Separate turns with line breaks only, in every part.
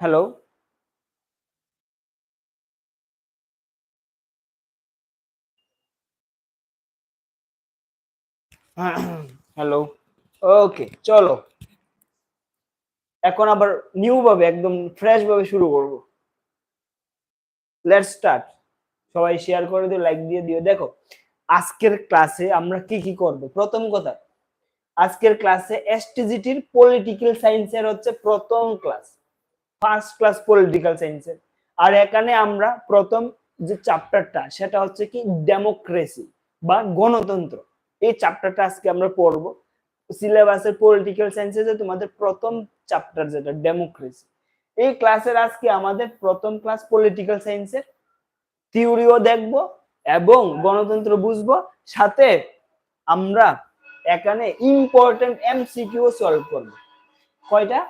Hello hello okay চলো। এখন আবার নিউ ভাবে একদম ফ্রেশ ভাবে শুরু করব। লেটস স্টার্ট সবাই শেয়ার করে দিও লাইক দিয়ে দিও। দেখো, আজকের ক্লাসে আমরা কি কি করব? প্রথম কথা, আজকের ক্লাসে এসটিজিটির পলিটিক্যাল সায়েন্সের হচ্ছে প্রথম ক্লাস ফার্স্ট ক্লাস পলিটিক্যাল সায়েন্সের আর এখানে আমরা প্রথম যে চ্যাপ্টারটা সেটা হচ্ছে কি ডেমোক্রেসি বা গণতন্ত্র। এই চ্যাপ্টারটা আজকে আমরা পড়ব। সিলেবাসের পলিটিক্যাল সায়েন্সে যে তোমাদের প্রথম চ্যাপ্টার যেটা ডেমোক্রেসি এই ক্লাসের আজকে আমাদের প্রথম ক্লাস পলিটিক্যাল সায়েন্সের থিওরিও দেখব এবং গণতন্ত্র বুঝব। সাথে আমরা এখানে ইম্পর্টেন্ট এমসিকিউ সলভ করব। কয়টা?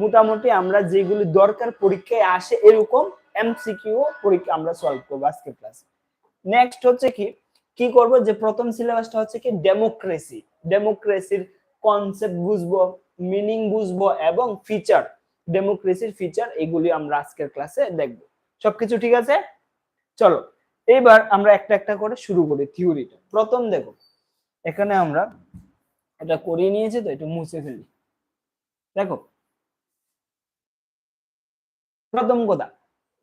মোটামুটি আমরা যেগুলি দরকার পরীক্ষায় আসে এরকম এমসিকিউ পরীক্ষা আমরা সলভ করব আজকে ক্লাসে নেক্সট হচ্ছে কি? কি করব? যে প্রথম সিলেবাসটা হচ্ছে কি ডেমোক্রেসি ডেমোক্রেসির কনসেপ্ট বুঝব মিনিং বুঝব এবং ফিচার ডেমোক্রেসির ফিচার এগুলি আমরা আজকের ক্লাসে দেখব। সবকিছু ঠিক আছে? চলো, এবার আমরা একটা একটা করে শুরু করি থিওরিটা প্রথম দেখো, এখানে আমরা এটা করিয়ে নিয়েছি তো একটু মুছে ফেলি। দেখো প্রথম কথা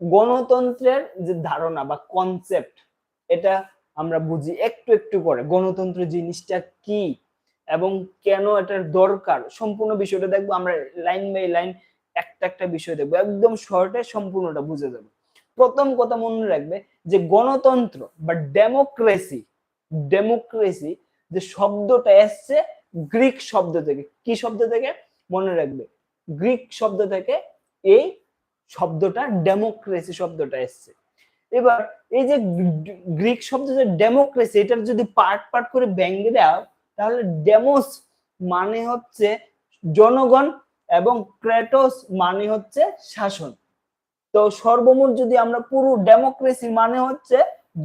গণতন্ত্রের যে ধারণা বা কনসেপ্ট এটা আমরা বুঝি একটু একটু করে। গণতন্ত্র জিনিসটা কি এবং কেন এটার দরকার? সম্পূর্ণ বিষয়টা দেখব, আমরা লাইন বাই লাইন একটা একটা বিষয় দেখব। একদম শর্টে সম্পূর্ণটা বুঝে যাবে। প্রথম কথা মনে রাখবে যে গণতন্ত্র বা ডেমোক্রেসি ডেমোক্রেসি যে শব্দটা এসছে গ্রিক শব্দ থেকে। কি শব্দ থেকে? মনে রাখবে। গ্রিক শব্দ থেকে এই শব্দটা ডেমোক্রেসি শব্দটা এসছে। এবার এই যে গ্রিক শব্দ যে ডেমোক্রেসি এটার যদি পার্ট পার্ট করে ব্যঙ্গে দাও তাহলে ডেমোস মানে হচ্ছে জনগণ এবং ক্রেটোস মানে হচ্ছে শাসন। তো সর্বমোট যদি আমরা পুরো ডেমোক্রেসি মানে হচ্ছে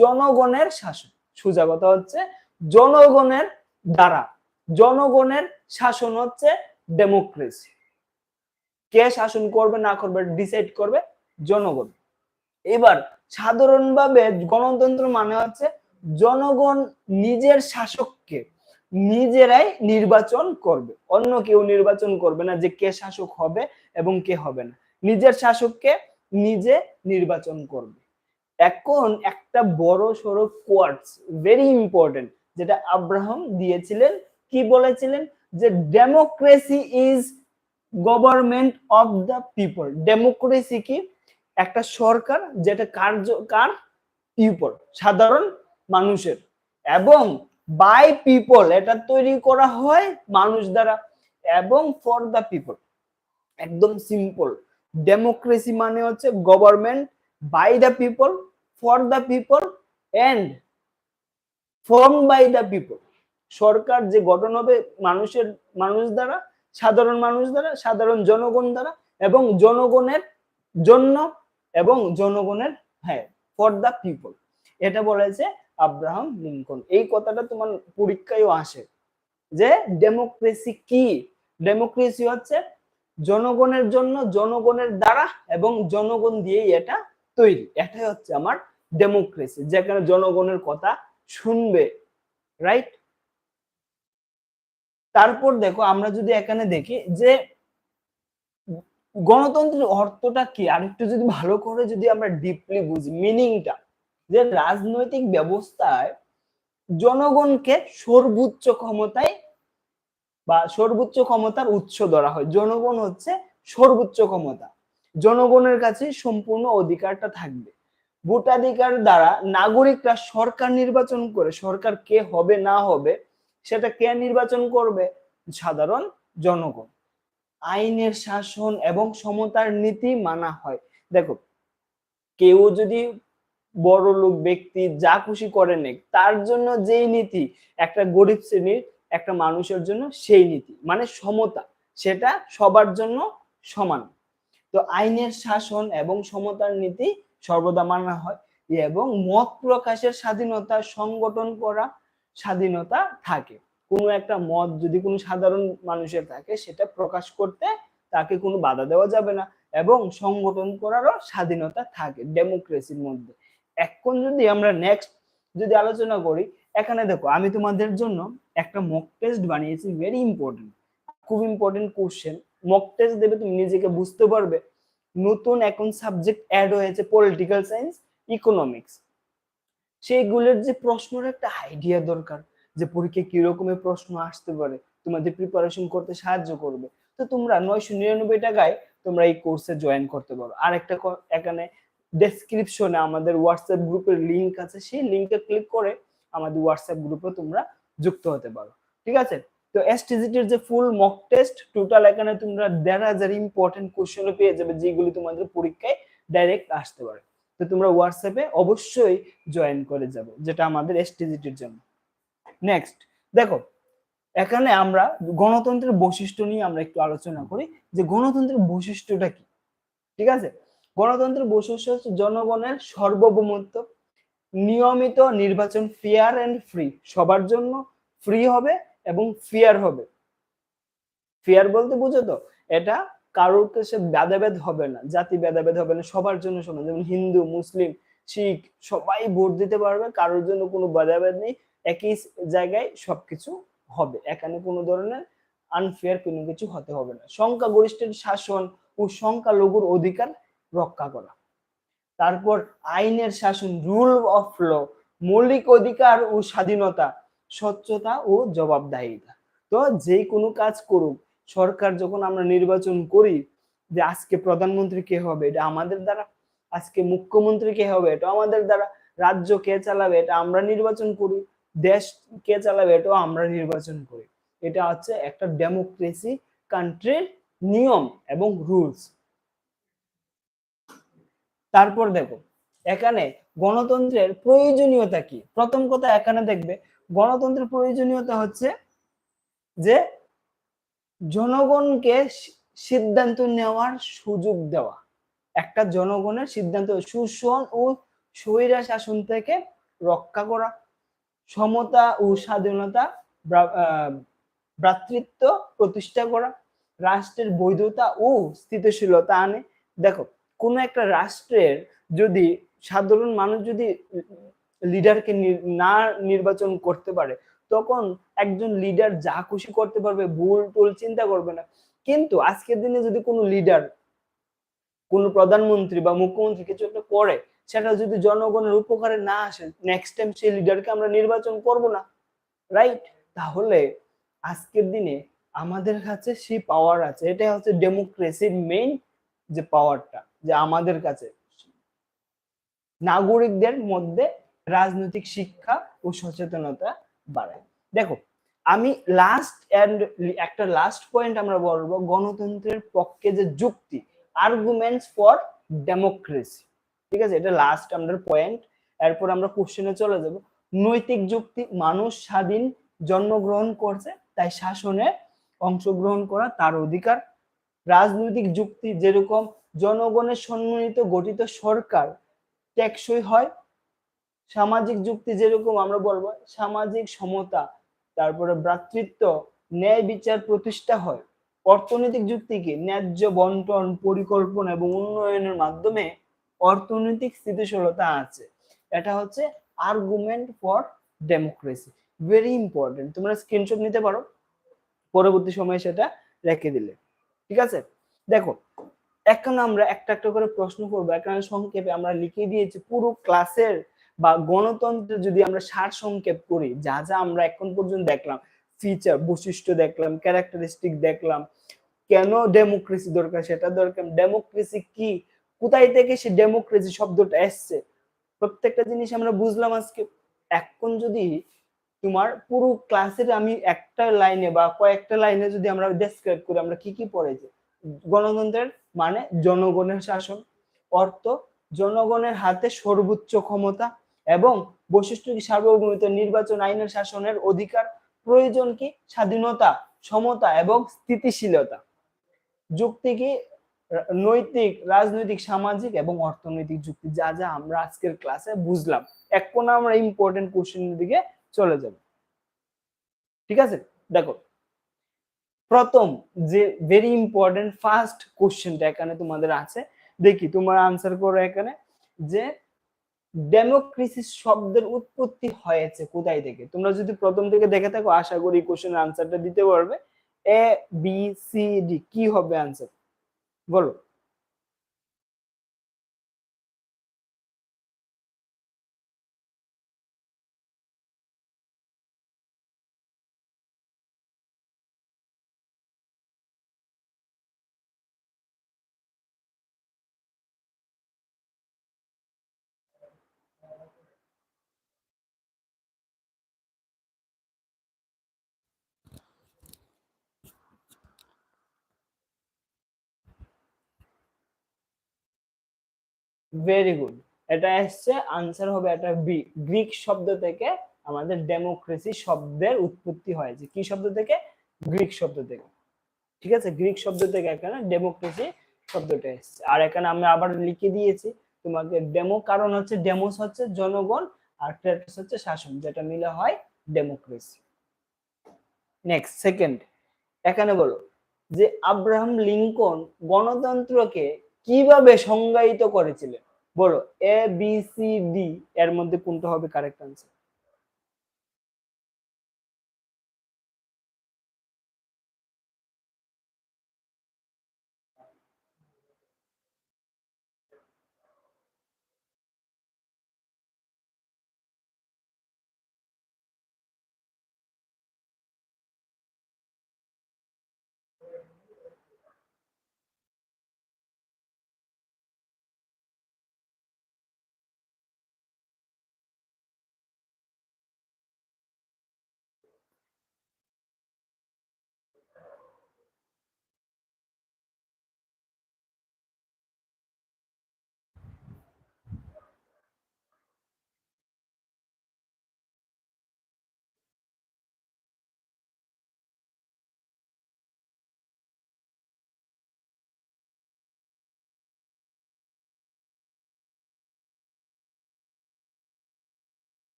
জনগণের শাসন। সোজা কথা হচ্ছে জনগণের দ্বারা। জনগণের শাসন হচ্ছে ডেমোক্রেসি কে শাসন করবে, না করবে, ডিসাইড করবে, জনগণ। এবার সাধারণভাবে গণতন্ত্র মানে হচ্ছে জনগণ নিজের শাসককে নিজেরাই নির্বাচন করবে। অন্য কেউ নির্বাচন করবে না যে কে শাসক হবে এবং কে হবে না। নিজের শাসককে নিজে নির্বাচন করবে। এখন একটা বড় সড়ো কোয়ার্টস ভেরি ইম্পর্টেন্ট যেটা আব্রাহাম দিয়েছিলেন। কি বলেছিলেন? যে democracy is government of the people democracy কি? একটা সরকার যেটা কার্য, কার? পিপল সাধারণ মানুষের। এবং বাই পিপল এটা তৈরি করা হয় মানুষ দ্বারা। এবং ফর দ্য পিপল একদম সিম্পল ডেমোক্রেসি মানে হচ্ছে government by the people for the people and form by the people সরকার যে গঠন হবে মানুষের, মানুষ দ্বারা সাধারণ মানুষ দ্বারা, সাধারণ জনগণ দ্বারা এবং জনগণের জন্য এবং জনগণের হ্যাঁ ফর দ্য পিপল এটা বলেছে আব্রাহাম লিঙ্কন। এই কথাটা তোমার পরীক্ষায়ও আসে যে ডেমোক্রেসি কি? ডেমোক্রেসি হচ্ছে জনগণের জন্য, জনগণের দ্বারা এবং জনগণ দিয়েই এটা তৈরি। এটাই হচ্ছে আমার ডেমোক্রেসি যেখানে জনগণের কথা শুনবে রাইট তারপর দেখো আমরা যদি এখানে দেখি যে গণতন্ত্রের অর্থটা কি? আরেকটু যদি ভালো করে যদি আমরা ডিপলি বুঝি মিনিংটা যে রাজনৈতিক ব্যবস্থায় জনগণকে সর্বোচ্চ ক্ষমতায় বা সর্বোচ্চ ক্ষমতার উৎস ধরা হয়। জনগণ হচ্ছে সর্বোচ্চ ক্ষমতা। জনগণের কাছে সম্পূর্ণ অধিকারটা থাকবে। ভোটাধিকার দ্বারা নাগরিকরা সরকার নির্বাচন করে, সরকার কে হবে না হবে সেটা কে নির্বাচন করবে? সাধারণ জনগণ। আইনের শাসন এবং সমতার নীতি মানা হয়। দেখো, কেউ যদি বড় লোক, ব্যক্তি যা খুশি করে নেক, তার জন্য যেই নীতি, একটা গরিব শ্রেণির একটা মানুষের জন্য সেই নীতি মানে সমতা, সেটা সবার জন্য সমান। তো আইনের শাসন এবং সমতার নীতি সর্বদা মানা হয় এবং মত প্রকাশের স্বাধীনতা সংগঠন করা স্বাধীনতা থাকে। কোনো একটা মত যদি কোনো সাধারণ মানুষের থাকে, সেটা প্রকাশ করতে তাকে কোনো বাধা দেওয়া যাবে না এবং সংগঠন করারও স্বাধীনতা থাকে ডেমোক্রেসির মধ্যে। এখন যদি আমরা নেক্সট যদি আলোচনা করি, এখানে দেখো, আমি তোমাদের জন্য একটা মক টেস্ট বানিয়েছি ভেরি ইম্পর্টেন্ট খুব ইম্পর্টেন্ট কোশ্চেন মক টেস্ট দেবে তুমি নিজেকে বুঝতে পারবে। নতুন এখন সাবজেক্ট অ্যাড হয়েছে পলিটিক্যাল সায়েন্স ইকোনমিক্স সেইগুলোর যে প্রশ্নের একটা আইডিয়া দরকার যে পরীক্ষায় কি রকমের প্রশ্ন আসতে পারে তোমাদের প্রিপারেশন করতে সাহায্য করবে। তো তোমরা নয়শো নিরানব্বই টাকায় তোমরা এই কোর্সে জয়েন করতে পারো। আর একটা এখানে ডেসক্রিপশনে আমাদের হোয়াটসঅ্যাপ গ্রুপের লিংক আছে, সেই লিংকে ক্লিক করে আমাদের হোয়াটসঅ্যাপ গ্রুপে তোমরা যুক্ত হতে পারো। ঠিক আছে? তো এসটিজিটির যে ফুল মক টেস্ট টোটাল এখানে তোমরা দেড় হাজার ইম্পর্টেন্ট কোশ্চেন পেয়ে যাবে, যেগুলি তোমাদের পরীক্ষায় ডাইরেক্ট আসতে পারে। তো তোমরা হোয়াটসঅ্যাপে অবশ্যই জয়েন করে যাবে, যেটা আমাদের এসটিজিটির জন্য। নেক্সট দেখো, এখানে আমরা গণতন্ত্রের বৈশিষ্ট্য নিয়ে আমরা একটু আলোচনা করি, যে গণতন্ত্রের বৈশিষ্ট্যটা কি? ঠিক আছে? গণতন্ত্রের বৈশিষ্ট্য হচ্ছে জনগণের সার্বভৌমত্ব, নিয়মিত নির্বাচন ফেয়ার অ্যান্ড ফ্রি সবার জন্য ফ্রি হবে এবং ফেয়ার হবে। ফেয়ার বলতে বুঝো তো? এটা কারোর কাছে ভেদাভেদ হবে না, জাতি ভেদাভেদ হবে না, সবার জন্য সমান। যেমন হিন্দু, মুসলিম, শিখ, সবাই ভোট দিতে পারবে, কারোর জন্য কোনো ভেদাভেদ নেই, একই জায়গায় সবকিছু হবে। এখানে কোনো ধরনের আনফেয়ার কোনো কিছু হতে হবে না। সংখ্যাগরিষ্ঠের শাসন ও সংখ্যালঘুর অধিকার রক্ষা করা। তারপর আইনের শাসন রুল অফ ল মৌলিক অধিকার ও স্বাধীনতা, স্বচ্ছতা ও জবাবদাহিতা। তো যে কোনো কাজ করুক সরকার যখন আমরা নির্বাচন করি যে আজকে প্রধানমন্ত্রী কে হবে, এটা আমাদের দ্বারা, আজকে মুখ্যমন্ত্রী কে হবে এটা আমাদের দ্বারা, রাজ্য কে চালাবে, এটা আমরা নির্বাচন করি, দেশ কে চালাবে, এটাও আমরা নির্বাচন করি। এটা হচ্ছে একটা ডেমোক্রেসি কান্ট্রির নিয়ম এবং রুলস তারপর দেখো, এখানে গণতন্ত্রের প্রয়োজনীয়তা কি? প্রথম কথা এখানে দেখবে, গণতন্ত্রের প্রয়োজনীয়তা হচ্ছে যে জনগণকে সিদ্ধান্ত নেওয়ার সুযোগ দেওয়া। একটা জনগণের সিদ্ধান্ত শোষণ ও স্বৈরা শাসন থেকে রক্ষা করা, সমতা ও স্বাধীনতা ভ্রাতৃত্ব প্রতিষ্ঠা করা, রাষ্ট্রের বৈধতা ও স্থিতিশীলতা আনে। দেখো, কোন একটা রাষ্ট্রের যদি সাধারণ মানুষ যদি লিডারকে না নির্বাচন করতে পারে তখন একজন লিডার যা খুশি করতে পারবে, ভুল টুল চিন্তা করবে না। কিন্তু আজকের দিনে যদি কোনো লিডার কোনো প্রধানমন্ত্রী বা মুখ্যমন্ত্রী কিছু একটা করে, সেটা যদি জনগণের উপকারে না আসে নেক্সট টাইম সেই লিডারকে আমরা নির্বাচন করব না রাইট তাহলে আজকের দিনে আমাদের কাছে সেই পাওয়ার আছে। এটা হচ্ছে ডেমোক্রেসির মেইন যে পাওয়ারটা যে আমাদের কাছে। নাগরিকদের মধ্যে রাজনৈতিক শিক্ষা ও সচেতনতা বাড়ায়। দেখো, আমি লাস্ট এন্ড একটা লাস্ট পয়েন্ট আমরা বলব, গণতন্ত্রের পক্ষে যে যুক্তি আর্গুমেন্টস ফর ডেমোক্রেসি ঠিক আছে? এটা লাস্ট আমাদের পয়েন্ট এরপর আমরা কোশ্চেনে চলে যাব। নৈতিক যুক্তি, মানুষ স্বাধীন জন্মগ্রহণ করছে, তাই শাসনে অংশগ্রহণ করা তার অধিকার। রাজনৈতিক যুক্তি, যেরকম জনগণের সম্মানিত গঠিত সরকার টেকসই হয় সামাজিক যুক্তি যেরকম আমরা বলব, সামাজিক সমতা, তারপরে ভ্রাতৃত্ব, ন্যায় বিচার প্রতিষ্ঠা হয়। অর্থনৈতিক যুক্তিকে ন্যায্য বন্টন, পরিকল্পনা এবং উন্নয়নের মাধ্যমে অর্থনৈতিক স্থিতিশীলতা আছে। এটা হচ্ছে argument for democracy very important তোমরা স্ক্রিনশট নিতে পারো। পরবর্তী সময়ে সেটা রেখে দিলে। ঠিক আছে? দেখো, এখন আমরা একটা একটা করে প্রশ্ন করব। এখানে সংক্ষেপে আমরা লিখে দিয়েছি, পুরো ক্লাসের বা গণতন্ত্রের যদি আমরা সার সংক্ষেপ করি, যা যা আমরা এখন পর্যন্ত দেখলাম ফিচার বৈশিষ্ট্য দেখলাম ক্যারেক্টারিস্টিক দেখলাম, কেন ডেমোক্রেসি দরকার, সেটা দরকার ডেমোক্রেসি কি? কোথায় থেকে সে ডেমোক্রেসি শব্দটা এসছে? প্রত্যেকটা জিনিস আমরা বুঝলাম আজকে। এখন যদি তোমার পুরো ক্লাসের আমি একটা লাইনে বা কয়েকটা লাইনে যদি আমরা ডেসক্রাইব করি, আমরা কি কি পড়েছি? গণতন্ত্রের মানে জনগণের শাসন, অর্থ, জনগণের হাতে সর্বোচ্চ ক্ষমতা এবং বৈশিষ্ট্য কি? সার্বভৌমিত নির্বাচন, আইনের শাসনের অধিকার, প্রয়োজন কি? স্বাধীনতা, সমতা এবং স্থিতিশীলতা। যুক্তি কি? নৈতিক, রাজনৈতিক, সামাজিক এবং অর্থনৈতিক যুক্তি। যা যা আমরা আজকের ক্লাসে বুঝলাম। এখন আমরা ইম্পর্টেন্ট কোশ্চেনের দিকে চলে যাব। ঠিক আছে? দেখো, প্রথম যে ভেরি ইম্পর্টেন্ট ফার্স্ট কোশ্চেনটা এখানে তোমাদের আছে। দেখি, তোমার আনসার করো এখানে যে ডেমোক্রেসি শব্দের উৎপত্তি হয়েছে কোথায় থেকে? তোমরা যদি প্রথম থেকে দেখে থাকো, আশা করি কোশ্চেন আনসারটা দিতে পারবে। এ বি সি ডি কি হবে আনসার বলো। ভেরি গুড এটা এসছে আনসার হবে এটা বি গ্রিক শব্দ থেকে আমাদের ডেমোক্রেসি শব্দের উৎপত্তি হয়েছে কি শব্দ থেকে? গ্রিক শব্দ থেকে। ঠিক আছে? গ্রিক শব্দ থেকে এখানে ডেমোক্রেসি শব্দটা এসছে। আর এখানে আমরা আবার লিখে দিয়েছি, তোমাকে ডেমো কারণ হচ্ছে ডেমোস হচ্ছে জনগণ আর ক্রেটাস হচ্ছে শাসন, যেটা মিলে হয় ডেমোক্রেসি নেক্সট সেকেন্ড এখানে বলো যে আব্রাহাম লিঙ্কন গণতন্ত্রকে কীভাবে সংজ্ঞায়িত করেছিলেন? বলো এ বি সি ডি এর মধ্যে কোনটা হবে কারেক্ট আনসার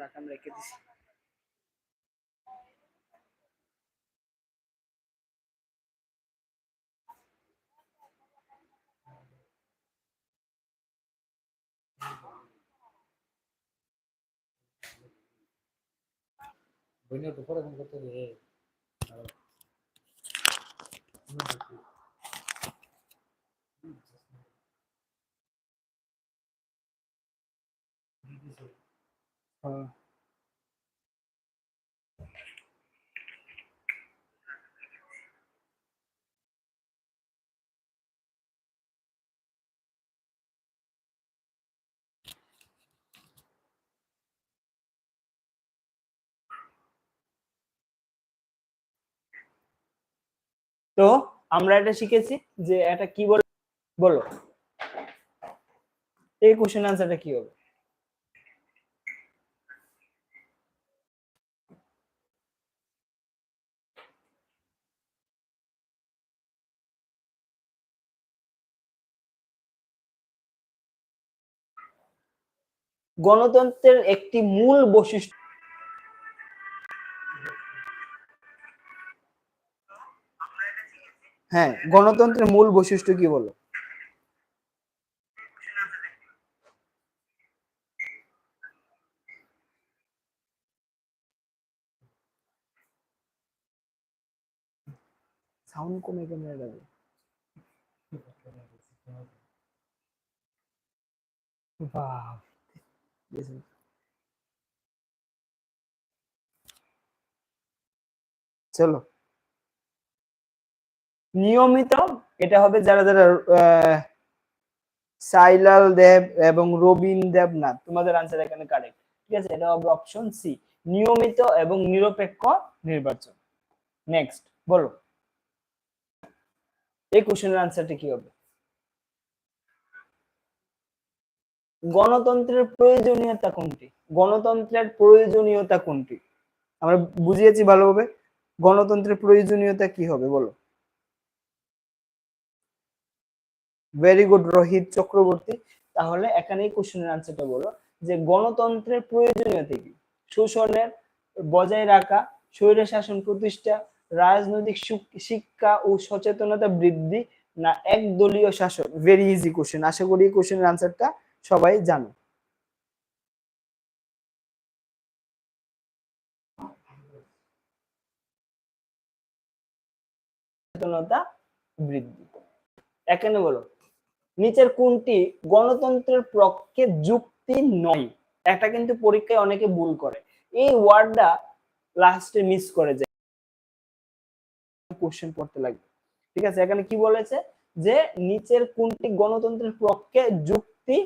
রাখাম রেখে দিছি
வெளிநாட்டு போகிறதும் கொடுத்தது
ஆ তো আমরা এটা শিখেছি যে এটা কি বল বলো। এই কোশ্চেন আনসারটা কি হবে? গণতন্ত্রের একটি মূল বৈশিষ্ট্য হ্যাঁ গণতন্ত্রের মূল বৈশিষ্ট্য কি বলো? সাউন্ড কমে কেন যাবে চলো। নিয়মিত এটা হবে যারা যারা সাইলাল দেব এবং রবিন দেবনাথ, তোমাদের আনসার এখানে কারেক্ট ঠিক আছে? এটা হবে অপশন সি নিয়মিত এবং নিরপেক্ষ নির্বাচন। নেক্সট বলো। এই কোশ্চেনের আনসারটা কি হবে? গণতন্ত্রের প্রয়োজনীয়তা কোনটি? গণতন্ত্রের প্রয়োজনীয়তা কোনটি? আমরা বুঝিয়েছি ভালোভাবে। গণতন্ত্রের প্রয়োজনীয়তা কি হবে? বলো। ভেরি গুড রোহিত চক্রবর্তী তাহলে এখানে কোশ্চেনের আনসারটা বলো, যে গণতন্ত্রের প্রয়োজনীয়তা কি? শোষণের বজায় রাখা, স্বৈর শাসন প্রতিষ্ঠা, রাজনৈতিক শিক্ষা ও সচেতনতা বৃদ্ধি না একদলীয় শাসন? ভেরি ইজি কোশ্চেন আশা করি কোশ্চেনের আনসারটা সবাই জানো। সচেতনতা বৃদ্ধি। এখানে বলো নিচের কোনটি গণতন্ত্রের পক্ষে যুক্তি নয়? এটা কিন্তু পরীক্ষায় অনেকে ভুল করে। এই ওয়ার্ডটা লাস্টে মিস করে যায়। কোশ্চেন পড়তে লাগবে। ঠিক আছে, এখানে কি বলেছে? যে নিচের কোনটি গণতন্ত্রের পক্ষে যুক্তি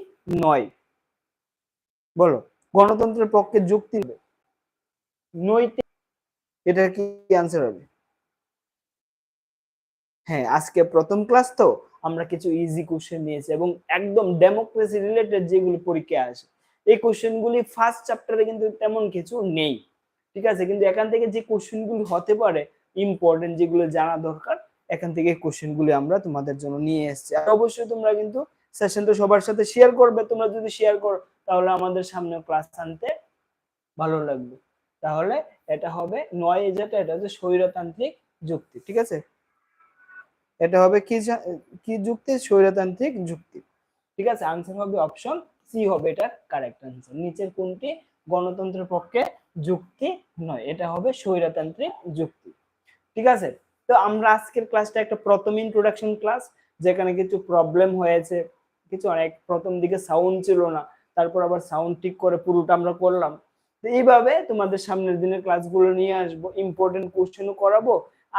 নয়? বলো, গণতন্ত্রের পক্ষে যুক্তি নৈতিক, এটা কি আনসার হবে? হ্যাঁ আজকে প্রথম ক্লাস তো। আমরা কিছু ইজি কোশ্চেন নিয়েছি এবং একদম ডেমোক্রেসি রিলেটেড যেগুলি পরীক্ষায় আসে, এই কোশ্চেন গুলি ফার্স্ট চ্যাপ্টারে কিন্তু তেমন কিছু নেই, ঠিক আছে? কিন্তু এখান থেকে যে কোশ্চেন গুলি হতে পারে ইম্পর্টেন্ট যেগুলো জানা দরকার, এখান থেকে কোশ্চেন গুলি আমরা তোমাদের জন্য নিয়ে এসেছি। আর অবশ্যই তোমরা কিন্তু সেশনটা সবার সাথে শেয়ার করবে, তোমরা যদি শেয়ার করো, তাহলে আমাদের সামনে ক্লাস আনতে ভালো লাগবে। তাহলে এটা হবে নয় যেটা, এটা হচ্ছে স্বৈরতান্ত্রিক যুক্তি, ঠিক আছে? এটা হবে কি কি যুক্তি? স্বৈরতান্ত্রিক যুক্তি। ঠিক আছে? আনসার হবে অপশন সি হবে এটা কারেক্ট আনসার নিচের কোনটি? গণতন্ত্রের পক্ষে যুক্তি নয়। এটা হবে স্বৈরতান্ত্রিক যুক্তি। ঠিক আছে? তো আমরা আজকের ক্লাসটা একটা প্রথম ইন্ট্রোডাকশন ক্লাস যেখানে কিছু প্রবলেম হয়েছে, কিছু অনেক প্রথম দিকে সাউন্ড ছিল না, তারপর আবার সাউন্ড ঠিক করে পুরোটা আমরা করলাম। তো এইভাবে তোমাদের সামনের দিনের ক্লাসগুলো নিয়ে আসব ইম্পর্টেন্ট কোশ্চেনও করাবো,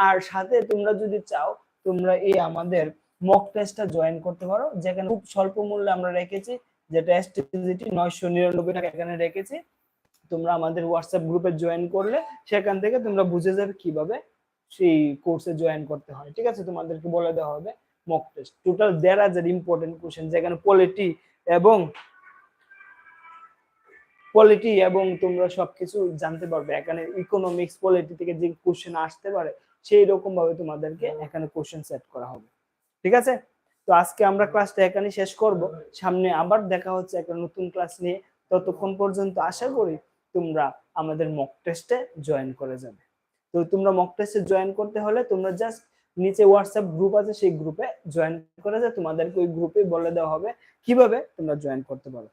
আর সাথে তোমরা যদি চাও তোমরা এই আমাদের মক টেস্টটা জয়েন করতে পারো। যেখানে খুব স্বল্প মূল্যে আমরা রেখেছি যেটা এসটিজিটি নয়শো নিরানব্বই টাকা এখানে রেখেছি, তোমরা আমাদের হোয়াটসঅ্যাপ গ্রুপে জয়েন করলে, সেখান থেকে তোমরা বুঝে যাবে কীভাবে সেই কোর্সে জয়েন করতে হয়। ঠিক আছে? তোমাদেরকে বলে দেওয়া হবে মক টেস্ট টোটাল দেড় হাজার ইম্পর্টেন্ট কোশ্চেন যেখানে পলিটি এবং পলিটি এবং তোমরা সবকিছু জানতে পারবে। এখানে ইকোনমিক্স পলিটি থেকে যে কোশ্চেন আসতে পারে সেই রকম ভাবে তোমাদেরকে এখানে কোশ্চেন সেট করা হবে। ঠিক আছে? তো আজকে আমরা ক্লাসটা এখানে শেষ করব। সামনে আবার দেখা হচ্ছে একটা নতুন ক্লাস নিয়ে। ততক্ষণ পর্যন্ত আশা করি তোমরা আমাদের মক টেস্টে জয়েন করে যাবে। তো তোমরা মক টেস্টে জয়েন করতে হলে তোমরা জাস্ট নিচে হোয়াটসঅ্যাপ গ্রুপ আছে সেই গ্রুপে জয়েন করে যায় তোমাদেরকে ওই গ্রুপে বলে দেওয়া হবে কীভাবে তোমরা জয়েন করতে পারো।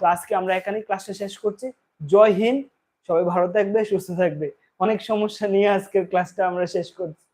তো আজকে আমরা এখানেই ক্লাসটা শেষ করছি। জয় হিন্দ! সবাই ভালো থাকবে সুস্থ থাকবে। অনেক সমস্যা নিয়ে আজকের ক্লাসটা আমরা শেষ করছি।